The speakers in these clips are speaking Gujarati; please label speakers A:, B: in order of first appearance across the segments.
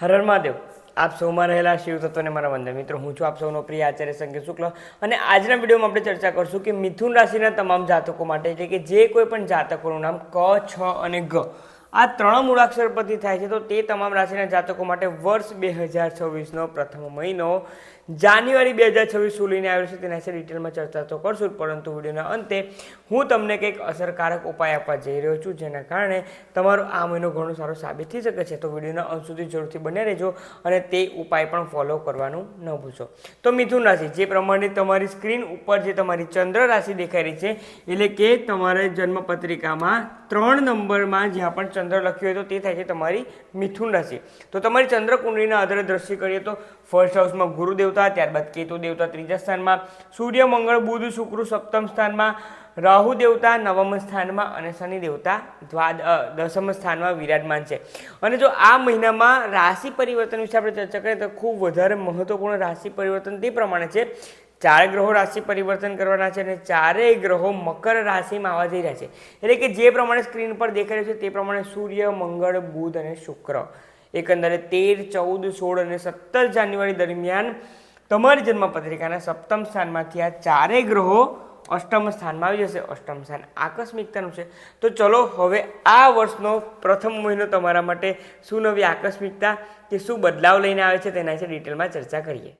A: હર હર મહાદેવ. આપ સૌમાં રહેલા શિવ તત્વને મારા વંદન મિત્રો, હું છું આપ સૌનો પ્રિય આચાર્ય સંકેત શુક્લ. અને આજના વિડીયોમાં આપણે ચર્ચા કરશું કે મિથુન રાશિના તમામ જાતકો માટે, એટલે કે જે કોઈ પણ જાતકોનું નામ ક, છ અને ગ. આ ત્રણ મૂળાક્ષર પરથી થાય છે, તો તે તમામ રાશિના જાતકો માટે વર્ષ બે હજાર છવ્વીસનો પ્રથમ મહિનો જાન્યુઆરી બે હજાર છવ્વીસ શું લઈને આવ્યો છે, તેના વિશે ડિટેલમાં ચર્ચા તો કરશું પરંતુ વિડીયોના અંતે હું તમને કંઈક અસરકારક ઉપાય આપવા જઈ રહ્યો છું, જેના કારણે તમારો આ મહિનો ઘણો સારો સાબિત થઈ શકે છે. તો વિડીયોના અંત સુધી જરૂરથી બને રહેજો અને તે ઉપાય પણ ફોલો કરવાનું ન ભૂલશો. તો મિથુન રાશિ, જે પ્રમાણે તમારી સ્ક્રીન ઉપર જે તમારી ચંદ્ર રાશિ દેખાઈ રહી છે, એટલે કે તમારે જન્મપત્રિકામાં ત્રણ નંબરમાં જ્યાં પણ ચંદ્ર લખ્યું હોય તો તે થાય છે તમારી મિથુન રાશિ. તો તમારી ચંદ્ર કુંડળીના આધારે દ્રષ્ટિ કરીએ તો ફર્સ્ટ હાઉસમાં ગુરુ દેવતા, ત્યારબાદ કેતુ દેવતા ત્રીજા સ્થાનમાં, સૂર્ય, મંગળ, બુધ, શુક્ર, સપ્તમ સ્થાનમાં, રાહુ દેવતા, નવમ સ્થાનમાં અને શનિ દેવતા દ્વાદ દસમ સ્થાનમાં વિરાજમાન છે. અને જો આ મહિનામાં રાશિ પરિવર્તન વિશે આપણે ચર્ચા કરીએ તો ખૂબ વધારે મહત્વપૂર્ણ રાશિ પરિવર્તન તે પ્રમાણે છે. ચાર ગ્રહો રાશિ પરિવર્તન કરવાના છે અને ચારેય ગ્રહો મકર રાશિમાં આવવા જઈ રહ્યા છે. એટલે કે જે પ્રમાણે સ્ક્રીન પર દેખાઈ રહ્યું છે તે પ્રમાણે સૂર્ય, મંગળ, બુધ અને શુક્ર. એકંદરે તેર, ચૌદ, સોળ અને સત્તર જાન્યુઆરી દરમિયાન તમારી જન્મપત્રિકાના સપ્તમ સ્થાનમાંથી આ ચારેય ગ્રહો અષ્ટમ સ્થાનમાં આવી જશે. અષ્ટમ સ્થાન આકસ્મિકતાનું છે. તો ચલો હવે આ વર્ષનો પ્રથમ મહિનો તમારા માટે શું નવી આકસ્મિકતા કે શું બદલાવ લઈને આવે છે તેના વિશે ડિટેલમાં ચર્ચા કરીએ.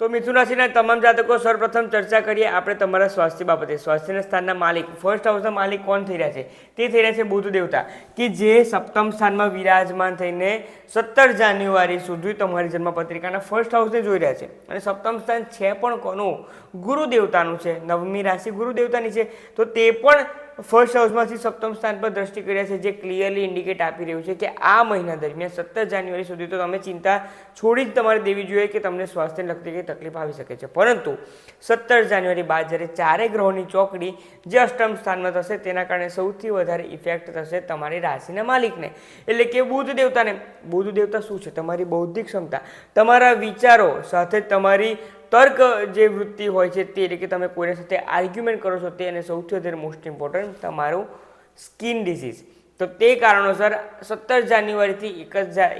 A: તો મિથુન રાશિના તમામ જાતકો સર્વપ્રથમ ચર્ચા કરીએ. આપણે તમારા સ્વાસ્થ્ય બાબતે. સ્વાસ્થ્યના સ્થાનના માલિક ફર્સ્ટ હાઉસના માલિક કોણ થઈ રહ્યા છે? તે થઈ રહ્યા છે બુધ દેવતા. કે જે સપ્તમ સ્થાનમાં વિરાજમાન થઈને સત્તર જાન્યુઆરી સુધી તમારી જન્મપત્રિકાના ફર્સ્ટ હાઉસને જોઈ રહ્યા છે. અને સપ્તમ સ્થાન છે પણ કોનું? ગુરુ દેવતાનું છે. નવમી રાશિ ગુરુ દેવતાની છે. તો તે પણ ફર્સ્ટ હાઉસમાંથી સપ્તમ સ્થાન પર દ્રષ્ટિ કર્યા છે, જે ક્લિયરલી ઇન્ડિકેટ આપી રહ્યું છે કે આ મહિના દરમિયાન સત્તર જાન્યુઆરી સુધી તો તમે ચિંતા છોડી જ તમારે દેવી જોઈએ કે તમને સ્વાસ્થ્યને લગતી કંઈ તકલીફ આવી શકે છે. પરંતુ સત્તર જાન્યુઆરી બાદ જ્યારે ચારે ગ્રહોની ચોકડી જે અષ્ટમ સ્થાનમાં થશે, તેના કારણે સૌથી વધારે ઇફેક્ટ થશે તમારી રાશિના માલિકને. એટલે કે બુધ દેવતાને. બુધ દેવતા શું છે? તમારી બૌદ્ધિક ક્ષમતા, તમારા વિચારો સાથે તમારી તર્ક જે વૃત્તિ હોય છે તે એટલે કે તમે કોઈના સાથે આર્ગ્યુમેન્ટ કરો છો તે અને સૌથી વધારે મોસ્ટ ઇમ્પોર્ટન્ટ તમારું સ્કિન ડિસીઝ તો તે કારણોસર સત્તર જાન્યુઆરીથી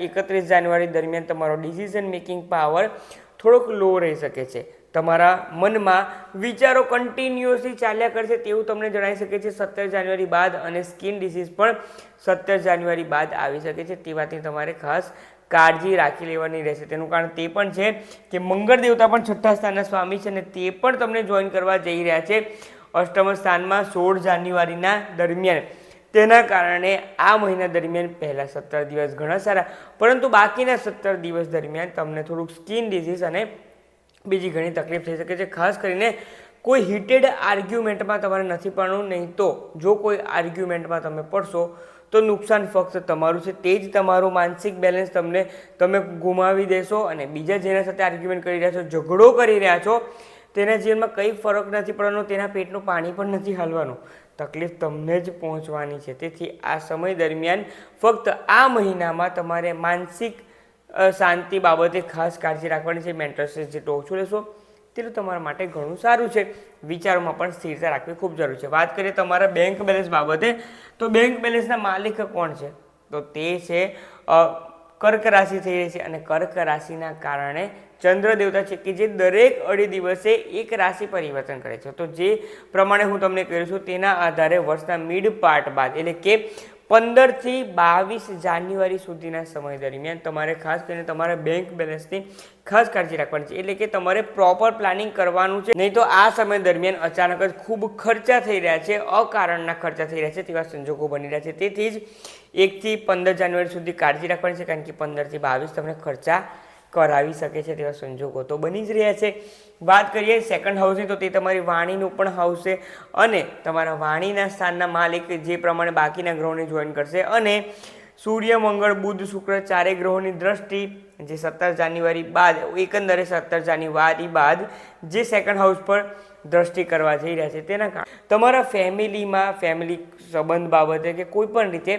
A: એકત્રીસ જાન્યુઆરી દરમિયાન તમારો ડિસિઝન મેકિંગ પાવર થોડોક લો રહી શકે છે. તમારા મનમાં વિચારો કન્ટિન્યુઅસલી ચાલ્યા કરશે તેવું તમને જણાવી શકે છે. સત્તર જાન્યુઆરી બાદ અને સ્કિન ડિસીઝ પણ સત્તર જાન્યુઆરી બાદ આવી શકે છે. તે વાતની તમારે ખાસ કાળજી રાખી લેવાની રહેશે. તેનું કારણ તે પણ છે કે મંગળ દેવતા પણ છઠ્ઠા સ્થાનના સ્વામી છે અને તે પણ તમને જોઈન કરવા જઈ રહ્યા છે અષ્ટમ સ્થાનમાં સોળ જાન્યુઆરીના દરમિયાન. તેના કારણે આ મહિના દરમિયાન પહેલા સત્તર દિવસ ઘણા સારા, પરંતુ બાકીના સત્તર દિવસ દરમિયાન તમને થોડુંક સ્કિન ડિઝીઝ અને બીજી ઘણી તકલીફ થઈ શકે છે. ખાસ કરીને કોઈ હીટેડ આર્ગ્યુમેન્ટમાં તમારે નથી પડવું નહીં તો જો કોઈ આર્ગ્યુમેન્ટમાં તમે પડશો, તો નુકસાન ફક્ત તમારું છે. તે જ તમારું માનસિક બેલેન્સ તમને તમે ગુમાવી દેશો અને બીજા જેના સાથે આર્ગ્યુમેન્ટ કરી રહ્યા છો, ઝઘડો કરી રહ્યા છો, તેના જીવનમાં કંઈ ફરક નથી પડવાનો, તેના પેટનું પાણી પણ નથી હાલવાનું. તકલીફ તમને જ પહોંચવાની છે. તેથી આ સમય દરમિયાન ફક્ત આ મહિનામાં તમારે માનસિક શાંતિ બાબતે ખાસ કાળજી રાખવાની છે મેન્ટલ સ્ટ્રેસ જેટલું ઓછું લેશો તેટલું તમારા માટે ઘણું સારું છે. વિચારોમાં પણ સ્થિરતા રાખવી ખૂબ જરૂરી છે. વાત કરીએ તમારા બેંક બેલેન્સ બાબતે, તો બેંક બેલેન્સના માલિક કોણ છે? તો તે છે કર્ક રાશિ થઈ રહી છે અને કર્ક રાશિના કારણે ચંદ્ર દેવતા છે કે જે દરેક અઢી દિવસે એક રાશિ પરિવર્તન કરે છે. તો જે પ્રમાણે હું તમને કહ્યું છું, તેના આધારે વર્ષના મિડ પાર્ટ બાદ, એટલે કે પંદરથી બાવીસ જાન્યુઆરી સુધીના સમય દરમિયાન તમારે ખાસ કરીને તમારા બેંક બેલેન્સની ખાસ કાળજી રાખવાની છે. એટલે કે તમારે પ્રોપર પ્લાનિંગ કરવાનું છે. નહીં તો આ સમય દરમિયાન અચાનક જ ખૂબ ખર્ચા થઈ રહ્યા છે, અકારણના ખર્ચા થઈ રહ્યા છે તેવા સંજોગો બની રહ્યા છે. તેથી જ એકથી પંદર જાન્યુઆરી સુધી કાળજી રાખવાની છે, કારણ કે પંદરથી બાવીસ તમને ખર્ચા કરાવી શકે છે તેવા સંજોગો. તો બની જ રહ્યા છે. વાત કરીએ સેકન્ડ હાઉસની તો તે તમારી વાણીનું પણ હાઉસ છે અને તમારા વાણીના સ્થાનના માલિક જે પ્રમાણે બાકીના ગ્રહોને જોઈન કરશે અને સૂર્ય, મંગળ, બુધ, શુક્ર ચારેય ગ્રહોની દ્રષ્ટિ જે સત્તર જાન્યુઆરી બાદ, એકંદરે સત્તર જાન્યુઆરી બાદ જે સેકન્ડ હાઉસ પર દ્રષ્ટિ કરવા જઈ રહ્યા છે. તેના કારણે તમારા ફેમિલીમાં ફેમિલી સંબંધ બાબતે કે કોઈ પણ રીતે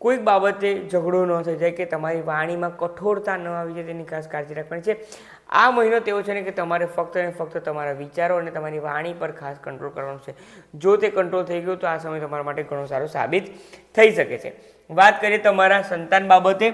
A: કોઈક બાબતે ઝઘડો ન થઈ જાય કે તમારી વાણીમાં કઠોરતા ન આવી જાય તેની ખાસ કાળજી રાખવાની છે. આ મહિનો તેવો છે ને કે તમારે ફક્ત અને ફક્ત તમારા વિચારો અને તમારી વાણી પર ખાસ કંટ્રોલ કરવાનો છે. જો તે કંટ્રોલ થઈ ગયો તો આ સમય તમારા માટે ઘણો સારો સાબિત થઈ શકે છે. વાત કરીએ તમારા સંતાન બાબતે,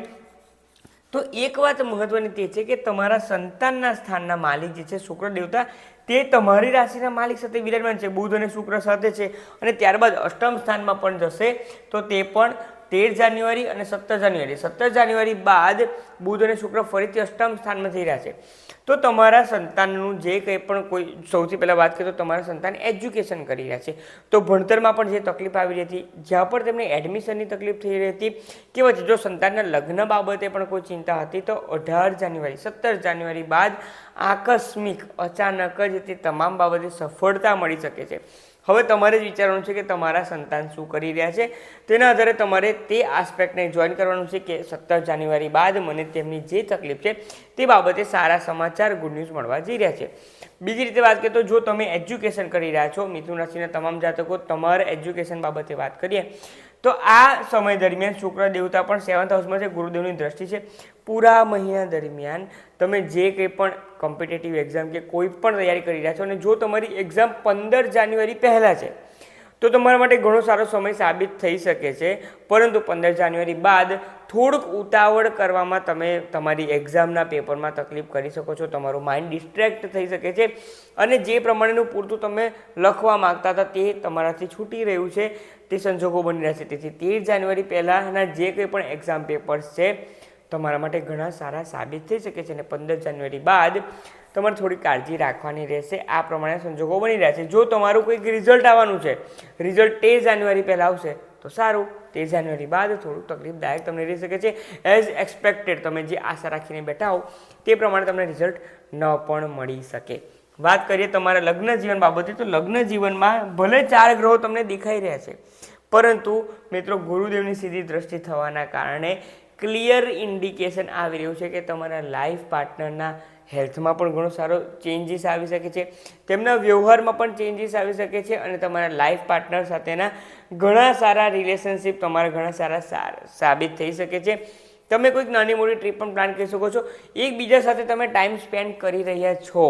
A: તો એક વાત મહત્વની તે છે કે તમારા સંતાનના સ્થાનના માલિક જે છે, શુક્ર દેવતા, તે તમારી રાશિના માલિક સાથે વિરાજમાન છે. બુધ અને શુક્ર સાથે છે અને ત્યારબાદ અષ્ટમ સ્થાનમાં પણ જશે તો તે પણ તેર જાન્યુઆરી અને સત્તર જાન્યુઆરી. સત્તર જાન્યુઆરી બાદ બુધ અને શુક્ર ફરીથી અષ્ટમ સ્થાનમાં થઈ રહ્યા છે. તો તમારા સંતાનનું જે કંઈ પણ કોઈ, સૌથી પહેલાં વાત કરીએ તો તમારા સંતાન એજ્યુકેશન કરી રહ્યા છે. તો ભણતરમાં પણ જે તકલીફ આવી રહી હતી, જ્યાં પણ તેમને એડમિશનની તકલીફ થઈ રહી હતી, કે પછી જો સંતાનના લગ્ન બાબતે પણ કોઈ ચિંતા હતી, તો અઢાર જાન્યુઆરી, સત્તર જાન્યુઆરી બાદ આકસ્મિક અચાનક જ તે તમામ બાબતે સફળતા મળી શકે છે. હવે તમારે જ વિચારવાનું છે કે તમારા સંતાન શું કરી રહ્યા છે? તેના આધારે તમારે તે આસ્પેક્ટને જોઈન કરવાનું છે કે સત્તર જાન્યુઆરી બાદ મને તેમની જે તકલીફ છે તે બાબતે સારા સમાચાર ગુડ ન્યૂઝ મળવા જઈ રહ્યા છે. બીજી રીતે વાત કરીએ તો જો તમે એજ્યુકેશન કરી રહ્યા છો, મિથુન રાશિના તમામ જાતકો, તમારા એજ્યુકેશન બાબતે વાત કરીએ તો આ સમય દરમિયાન શુક્ર દેવતા પણ સેવન્થ હાઉસમાં છે, ગુરુદેવની દ્રષ્ટિ છે. પૂરા મહિના દરમિયાન તમે જે કંઈ પણ કોમ્પિટેટિવ એક્ઝામ કે કોઈ પણ તૈયારી કરી રહ્યા છો અને જો તમારી એક્ઝામ પંદર જાન્યુઆરી પહેલાં છે તો તમારા માટે ઘણો સારો સમય સાબિત થઈ શકે છે. પરંતુ પંદર જાન્યુઆરી બાદ થોડુંક ઉતાવળ કરવામાં તમે તમારી એક્ઝામના પેપરમાં તકલીફ કરી શકો છો. તમારું માઇન્ડ ડિસ્ટ્રેક્ટ થઈ શકે છે. અને જે પ્રમાણેનું પૂરતું તમે લખવા માગતા હતા તે તમારાથી છૂટી રહ્યું છે. તે સંજોગો બની રહ્યા છે તેથી તેર જાન્યુઆરી પહેલાંના જે કંઈ પણ એક્ઝામ પેપર્સ છે તમારા માટે ઘણા સારા સાબિત થઈ શકે છે અને પંદર જાન્યુઆરી બાદ તમારે થોડી કાળજી રાખવાની રહેશે. આ પ્રમાણે સંજોગો બની રહ્યા છે. જો તમારું કોઈક રિઝલ્ટ આવવાનું છે રિઝલ્ટ તેર જાન્યુઆરી પહેલાં આવશે, તો સારું. તેર જાન્યુઆરી બાદ થોડું તકલીફદાયક તમને રહી શકે છે. એઝ એક્સપેક્ટેડ તમે જે આશા રાખીને બેઠા હો, તે પ્રમાણે તમને રિઝલ્ટ ન પણ મળી શકે. વાત કરીએ તમારા લગ્ન જીવન બાબતે, તો લગ્ન જીવનમાં ભલે ચાર ગ્રહો તમને દેખાઈ રહ્યા છે, પરંતુ મિત્રો ગુરુદેવની સીધી દ્રષ્ટિ થવાના કારણે ક્લિયર ઇન્ડિકેશન આવી રહ્યું છે કે તમારા લાઈફ પાર્ટનરના હેલ્થમાં પણ ઘણો સારો ચેન્જીસ આવી શકે છે. તેમના વ્યવહારમાં પણ ચેન્જીસ આવી શકે છે અને તમારા લાઈફ પાર્ટનર સાથેના ઘણા સારા રિલેશનશિપ તમારા ઘણા સારા સાબિત થઈ શકે છે. તમે કોઈક નાની મોટી ટ્રીપ પણ પ્લાન કરી શકો છો. એકબીજા સાથે તમે ટાઈમ સ્પેન્ડ કરી રહ્યા છો.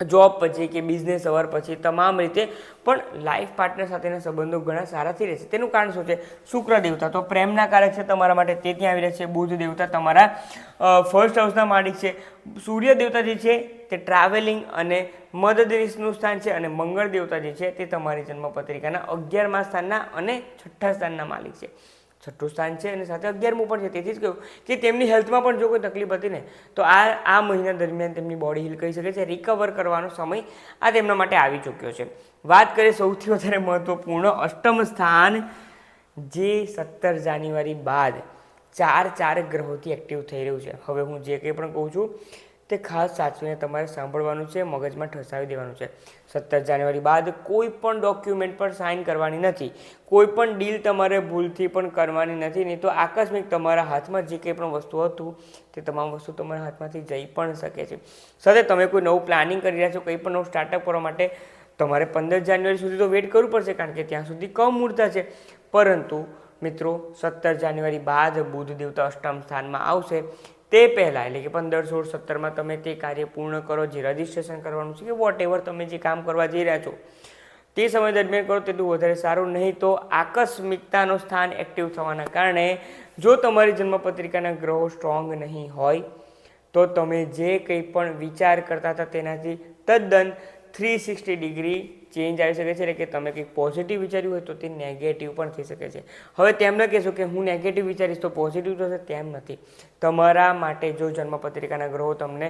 A: જોબ પછી કે બિઝનેસ અવર પછી તમામ રીતે, પણ લાઈફ પાર્ટનર સાથેના સંબંધો ઘણા સારાથી રહેશે. તેનું કારણ શું છે? શુક્ર દેવતા. તો પ્રેમના કારક છે તમારા માટે તે ત્યાં આવી રહ્યા છે. બુધ દેવતા તમારા ફર્સ્ટ હાઉસના માલિક છે. સૂર્ય દેવતા જે છે તે ટ્રાવેલિંગ અને મદદનીશનું સ્થાન છે અને મંગળ દેવતા જે છે તે તમારી જન્મપત્રિકાના અગિયારમા સ્થાનના અને છઠ્ઠા સ્થાનના માલિક છે. છઠ્ઠું સ્થાન છે અને સાથે અગિયારમું પણ છે. તેથી જ કહ્યું કે તેમની હેલ્થમાં પણ જો કોઈ તકલીફ હતી ને, તો આ આ મહિના દરમિયાન તેમની બોડી હીલ કરી શકે છે રિકવર કરવાનો સમય આ તેમના માટે આવી ચૂક્યો છે. વાત કરીએ સૌથી વધારે મહત્ત્વપૂર્ણ અષ્ટમ સ્થાન, જે સત્તર જાન્યુઆરી બાદ ચાર ચાર ગ્રહોથી એક્ટિવ થઈ રહ્યું છે. હવે હું જે કંઈ પણ કહું છું તે ખાસ સાચવીને તમારે સાંભળવાનું છે, મગજમાં ઠસાવી દેવાનું છે. સત્તર જાન્યુઆરી બાદ કોઈ પણ ડોક્યુમેન્ટ પર સાઇન કરવાની નથી. કોઈ પણ ડીલ તમારે ભૂલથી પણ કરવાની નથી, નહીં તો આકસ્મિક તમારા હાથમાં જે કંઈ પણ વસ્તુ હતું, તે તમામ વસ્તુ તમારા હાથમાંથી જઈ પણ શકે છે. સાથે તમે કોઈ નવું પ્લાનિંગ કરી રહ્યા છો, કંઈ પણ નવું સ્ટાર્ટઅપ કરવા માટે, તમારે પંદર જાન્યુઆરી સુધી તો વેઇટ કરવું પડશે, કારણ કે ત્યાં સુધી કમ મૂર્તા છે. પરંતુ મિત્રો, સત્તર જાન્યુઆરી બાદ બુધ દેવતા અષ્ટમ સ્થાનમાં આવશે. તે પહેલાં, એટલે કે પંદર, સોળ, સત્તરમાં તમે તે કાર્ય પૂર્ણ કરો, જે રજિસ્ટ્રેશન કરવાનું છે કે વોટ એવર તમે જે કામ કરવા જઈ રહ્યા છો, તે સમય દરમિયાન કરો તેટલું વધારે સારું. નહીં તો આકસ્મિકતાનું સ્થાન એક્ટિવ થવાના કારણે જો તમારી જન્મપત્રિકાના ગ્રહો સ્ટ્રોંગ નહીં હોય, તો તમે જે કંઈ પણ વિચાર કરતા હતા તેનાથી તદ્દન થ્રી સિક્સટી ડિગ્રી ચેન્જ આવી શકે છે કે તમે કંઈક પોઝિટિવ વિચાર્યું હોય તો તે નેગેટિવ પણ થઈ શકે છે. હવે તેમ ન કહેશો કે હું નેગેટિવ વિચારીશ તો પોઝિટિવ થશે તેમ નથી. તમારા માટે જો જન્મપત્રિકાના ગ્રહો તમને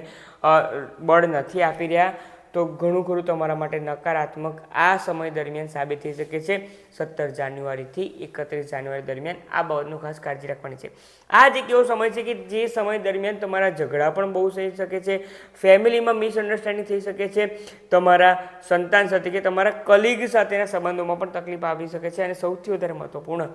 A: બળ નથી આપી રહ્યા તો ઘણું ખરું તમારા માટે નકારાત્મક આ સમય દરમિયાન સાબિત થઈ શકે છે. સત્તર જાન્યુઆરીથી એકત્રીસ જાન્યુઆરી દરમિયાન આ બાબતનું ખાસ કાળજી રાખવાની છે. આ જ એક એવો સમય છે કે જે સમય દરમિયાન તમારા ઝઘડા પણ બહુ થઈ શકે છે. ફેમિલીમાં મિસઅન્ડરસ્ટેન્ડિંગ થઈ શકે છે. તમારા સંતાન સાથે કે તમારા કલીગ સાથેના સંબંધોમાં પણ તકલીફ આવી શકે છે અને સૌથી વધારે મહત્વપૂર્ણ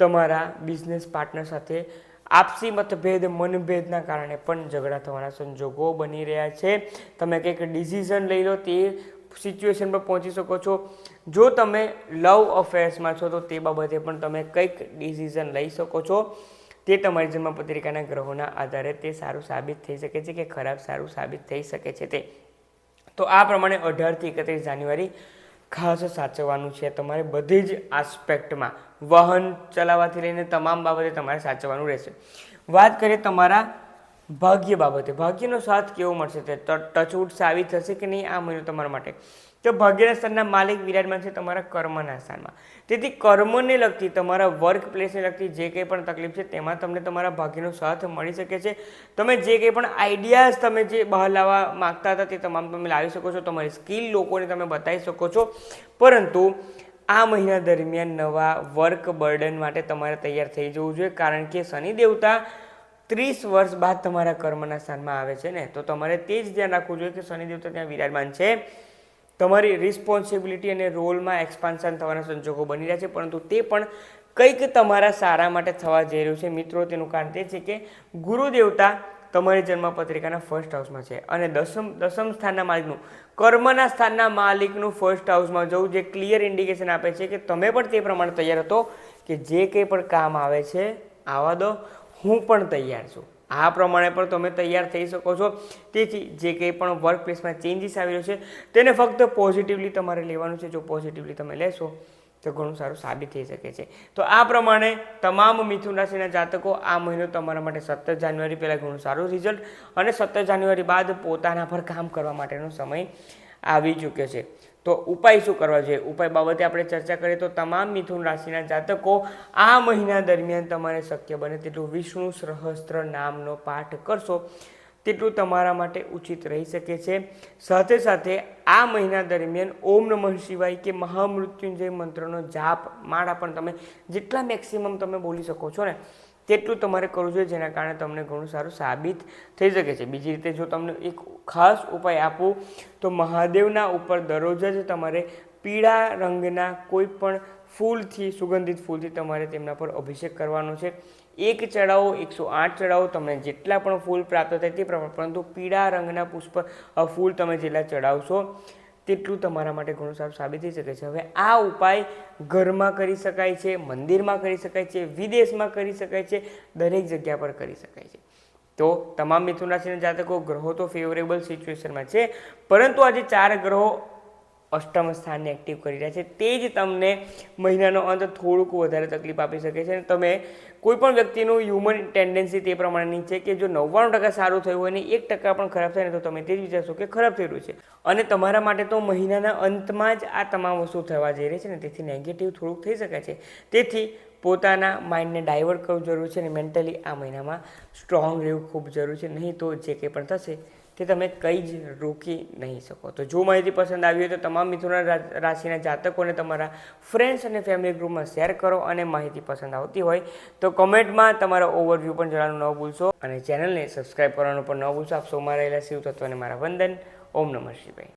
A: તમારા બિઝનેસ પાર્ટનર સાથે આપસી મતભેદ, મનભેદના કારણે પણ ઝઘડા થવાના સંજોગો બની રહ્યા છે. તમે કંઈક ડિસિઝન લઈ લો તે સિચ્યુએશન પર પહોંચી શકો છો. જો તમે લવ અફેર્સમાં છો તો તે બાબતે પણ તમે કંઈક ડિસિઝન લઈ શકો છો. તે તમારી જન્મપત્રિકાના ગ્રહોના આધારે તે સારું સાબિત થઈ શકે છે કે ખરાબ સારું સાબિત થઈ શકે છે તે. તો આ પ્રમાણે અઢારથી એકત્રીસ જાન્યુઆરી ખાસ સાચવવાનું છે. તમારે બધી જ આસ્પેક્ટમાં વાહન ચલાવવાથી લઈને તમામ બાબતે તમારે સાચવવાનું રહેશે. વાત કરીએ તમારા ભાગ્ય બાબતે. ભાગ્યનો સાથ કેવો મળશે? તે ટ- ટચવુડ સાવી થશે કે નહીં? આ મહિનો તમારા માટે. તો ભાગ્યના માલિક વિરાજમાન છે તમારા કર્મના સ્થાનમાં તેથી કર્મને લગતી, તમારા વર્ક પ્લેસને લગતી જે કંઈ પણ તકલીફ છે, તેમાં તમને તમારા ભાગ્યનો સાથ મળી શકે છે. તમે જે કંઈ પણ આઈડિયાઝ તમે જે બહાર લાવવા માગતા હતા તે તમામ તમે લાવી શકો છો. તમારી સ્કિલ લોકોને તમે બતાવી શકો છો. પરંતુ આ મહિના દરમિયાન નવા વર્ક બર્ડન માટે તમારે તૈયાર થઈ જવું જોઈએ. કારણ કે શનિ દેવતા ત્રીસ વર્ષ બાદ તમારા કર્મના સ્થાનમાં આવે છે ને. તો તમારે તે જ ધ્યાન રાખવું જોઈએ કે શનિ દેવતા ત્યાં વિરાજમાન છે. તમારી રિસ્પોન્સિબિલિટી અને રોલમાં એક્સપાન્શન થવાના સંજોગો બની રહ્યા છે, પરંતુ તે પણ કંઈક તમારા સારા માટે થવા જઈ રહ્યું છે. મિત્રો, તેનું કારણ તે છે કે ગુરુદેવતા તમારી જન્મપત્રિકાના ફર્સ્ટ હાઉસમાં છે અને દસમ દસમ સ્થાનના માલિકનું, કર્મના સ્થાનના માલિકનું ફર્સ્ટ હાઉસમાં જવું, જે ક્લિયર ઇન્ડિકેશન આપે છે કે તમે પણ તે પ્રમાણે તૈયાર હતો કે જે કંઈ પણ કામ આવે છે આવા દો, હું પણ તૈયાર છું. આ પ્રમાણે પણ તમે તૈયાર થઈ શકો છો. તેથી જે કંઈ પણ વર્ક પ્લેસમાં ચેન્જીસ આવી રહ્યો છે, તેને ફક્ત પોઝિટિવલી તમારે લેવાનું છે. જો પોઝિટિવલી તમે લેશો, તો ઘણું સારું સાબિત થઈ શકે છે. તો આ પ્રમાણે તમામ મિથુન રાશિના જાતકો આ મહિનો તમારા માટે સત્તર જાન્યુઆરી પહેલાં ઘણું સારું રિઝલ્ટ અને સત્તર જાન્યુઆરી બાદ પોતાના પર કામ કરવા માટેનો સમય આવી ચૂક્યો છે. તો ઉપાય શું કરવા જોઈએ? ઉપાય બાબતે આપણે ચર્ચા કરીએ તો તમામ મિથુન રાશિના જાતકો આ મહિના દરમિયાન તમારે શક્ય બને તેટલું વિષ્ણુ સહસ્ત્ર નામનો પાઠ કરશો. તેટલું તમારા માટે ઉચિત રહી શકે છે. સાથે સાથે આ મહિના દરમિયાન ઓમ નમઃ શિવાય કે મહામૃત્યુંજય મંત્રનો જાપ, માળા પણ તમે જેટલા મેક્સિમમ તમે બોલી શકો છો ને તેટલું તમારે કરવું જોઈએ, જેના કારણે તમને ઘણું સારું સાબિત થઈ શકે છે. બીજી રીતે જો તમને એક ખાસ ઉપાય આપું, તો મહાદેવના ઉપર દરરોજ જ તમારે પીળા રંગના કોઈ પણ ફૂલથી, સુગંધિત ફૂલથી તમારે તેમના પર અભિષેક કરવાનો છે. એક ચડાવો, એકસો આઠ ચડાવો, તમને જેટલા પણ ફૂલ પ્રાપ્ત થાય તે પ્રમાણે, પરંતુ પીળા રંગના પુષ્પ ફૂલ તમે જેટલા ચડાવશો તેટલું તમારા માટે ઘણું સારું સાબિત થઈ શકે છે. હવે આ ઉપાય ઘરમાં કરી શકાય છે, મંદિરમાં કરી શકાય છે, વિદેશમાં કરી શકાય છે, દરેક જગ્યા પર કરી શકાય છે. તો તમામ મિથુન રાશિના જાતકો, ગ્રહો તો ફેવરેબલ સિચ્યુએશનમાં છે. પરંતુ આજે ચાર ગ્રહો અષ્ટમ સ્થાનને એક્ટિવ કરી રહ્યા છે. તે જ તમને મહિનાનો અંત થોડુંક વધારે તકલીફ આપી શકે છે. અને તમે કોઈપણ વ્યક્તિનું હ્યુમન ટેન્ડન્સી તે પ્રમાણેની છે કે જો નવ્વાણું ટકા સારું થયું હોય ને એક ટકા પણ ખરાબ થાય ને તો તમે તે જ વિચારશો કે ખરાબ રહ્યું છે. અને તમારા માટે તો મહિનાના અંતમાં જ આ તમામ વસ્તુ થવા જઈ રહી છે ને તેથી નેગેટિવ થોડુંક થઈ શકે છે. તેથી પોતાના માઇન્ડને ડાયવર્ટ કરવું જરૂર છે અને મેન્ટલી આ મહિનામાં સ્ટ્રોંગ રહેવું ખૂબ જરૂરી છે. નહીં તો જે કંઈ પણ થશે તે તમે કંઈ જ રોકી નહીં શકો. તો જો માહિતી પસંદ આવી હોય તો તમામ મિથુના રાશિના જાતકોને તમારા ફ્રેન્ડ્સ અને ફેમિલી ગ્રુપમાં શેર કરો અને માહિતી પસંદ આવતી હોય તો કોમેન્ટમાં તમારા ઓવરવ્યૂ પણ જણાવવાનું ન ભૂલશો અને ચેનલને સબસ્ક્રાઇબ કરવાનું પણ ન ભૂલશો. આપ સોમાં રહેલા શિવ તત્વને મારા વંદન. ઓમ નમઃ શિવાય